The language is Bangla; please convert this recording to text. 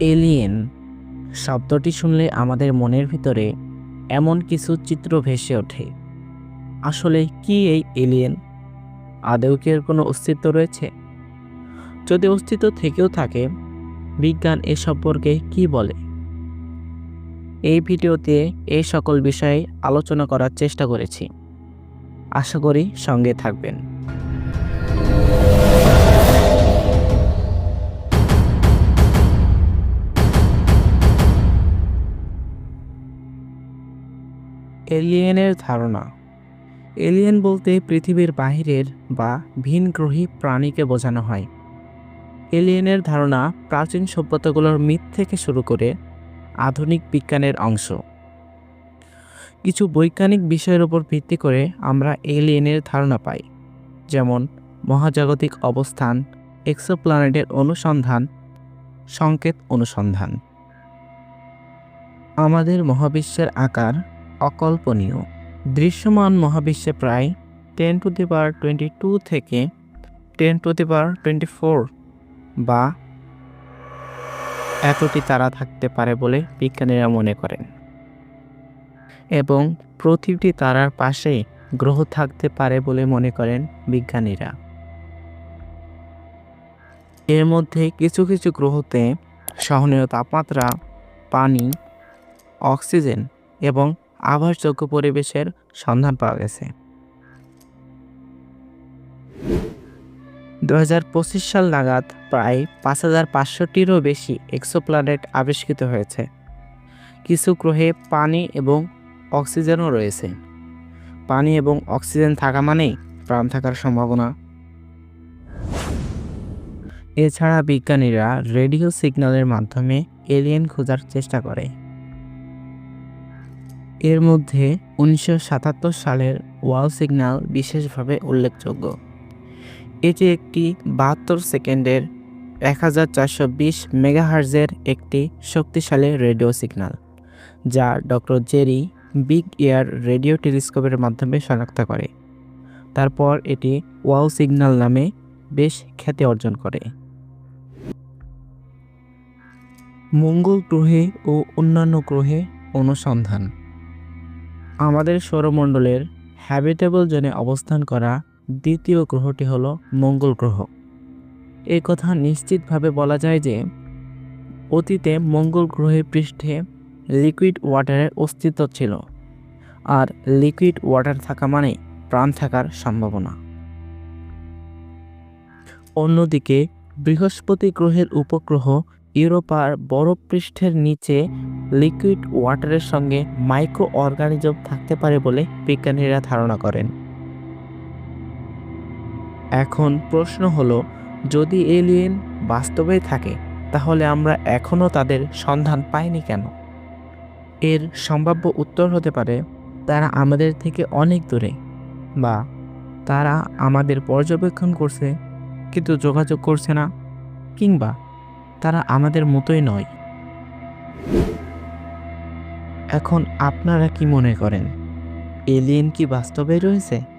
এলিয়েন। শব্দটি শুনলে আমাদের মনের ভিতরে এমন কিছু চিত্র ভেসে ওঠে। আসলে কি এই এলিয়েন? আদৌ কি এর কোনো অস্তিত্ব রয়েছে? যদি অস্তিত্ব থেকেও থাকে, বিজ্ঞান এ সম্পর্কে কি বলে? এই ভিডিওতে এই সকল বিষয়ে আলোচনা করার চেষ্টা করেছি। আশা করি সঙ্গে থাকবেন। এলিয়েনের ধারণা। এলিয়েন বলতে পৃথিবীর বাহিরের বা ভিনগ্রহী প্রাণীকে বোঝানো হয়। এলিয়েনের ধারণা প্রাচীন সভ্যতাগুলোর মিথ থেকে শুরু করে আধুনিক বিজ্ঞানের অংশ। কিছু বৈজ্ঞানিক বিষয়ের উপর ভিত্তি করে আমরা এলিয়েনের ধারণা পাই, যেমন মহাজাগতিক অবস্থান এক্সোপ্ল্যানেটের অনুসন্ধান, সংকেত অনুসন্ধান। আমাদের মহাবিশ্বের আকার অকল্পনীয়। দৃশ্যমান মহাবিশ্বে প্রায় ten to the power twenty two থেকে ten to the power twenty four বা এতটি তারা থাকতে পারে বলে বিজ্ঞানীরা মনে করেন। এবং প্রতিটি তারার পাশে গ্রহ থাকতে পারে বলে মনে করেন বিজ্ঞানীরা। এর মধ্যে কিছু কিছু গ্রহতে সহনীয় তাপমাত্রা, পানি, অক্সিজেন এবং আবাসযোগ্য পরিবেশের সন্ধান পাওয়া গেছে। দু হাজার পঁচিশ সাল নাগাদ প্রায় পাঁচ হাজার পাঁচশোটিরও বেশি এক্সোপ্ল্যানেট আবিষ্কৃত হয়েছে। কিছু গ্রহে পানি এবং অক্সিজেনও রয়েছে। পানি এবং অক্সিজেন থাকা মানেই প্রাণ থাকার সম্ভাবনা। এছাড়া বিজ্ঞানীরা রেডিও সিগন্যালের মাধ্যমে এলিয়েন খোঁজার চেষ্টা করে। এর মধ্যে উনিশশো সাতাত্তর সালের ওয়াল সিগন্যাল বিশেষভাবে উল্লেখযোগ্য। এটি একটি বাহাত্তর সেকেন্ডের এক হাজার চারশো বিশ মেগাহার্জের একটি শক্তিশালী রেডিও সিগন্যাল, যা doctor Jerry Big Ear radio টেলিস্কোপের মাধ্যমে শনাক্ত করে। তারপর এটি ওয়াও সিগন্যাল নামে বেশ খ্যাতি অর্জন করে। মঙ্গল গ্রহে ও অন্যান্য গ্রহে অনুসন্ধান। আমাদের সৌরমণ্ডলের হ্যাবিটেবল জোনে অবস্থান করা দ্বিতীয় গ্রহটি হলো মঙ্গল গ্রহ। এ কথা নিশ্চিতভাবে বলা যায় যে অতীতে মঙ্গল গ্রহের পৃষ্ঠে লিকুইড ওয়াটারের অস্তিত্ব ছিল, আর লিকুইড ওয়াটার থাকা মানে প্রাণ থাকার সম্ভাবনা। অন্যদিকে বৃহস্পতি গ্রহের উপগ্রহ ইউরোপার বরফ পৃষ্ঠের নিচে লিকুইড ওয়াটারের সঙ্গে মাইক্রো অর্গানিজম থাকতে পারে বলে বিজ্ঞানীরা ধারণা করেন। এখন প্রশ্ন হলো, যদি এলিয়েন বাস্তবে থাকে, তাহলে আমরা এখনও তাদের সন্ধান পাইনি কেন? এর সম্ভাব্য উত্তর হতে পারে, তারা আমাদের থেকে অনেক দূরে বা তারা আমাদের পর্যবেক্ষণ করছে কিন্তু যোগাযোগ করছে না কিংবা তারা আমাদের মতোই নয়। এখন আপনারা কি মনে করেন? এলিয়েন কি বাস্তবে রয়েছে?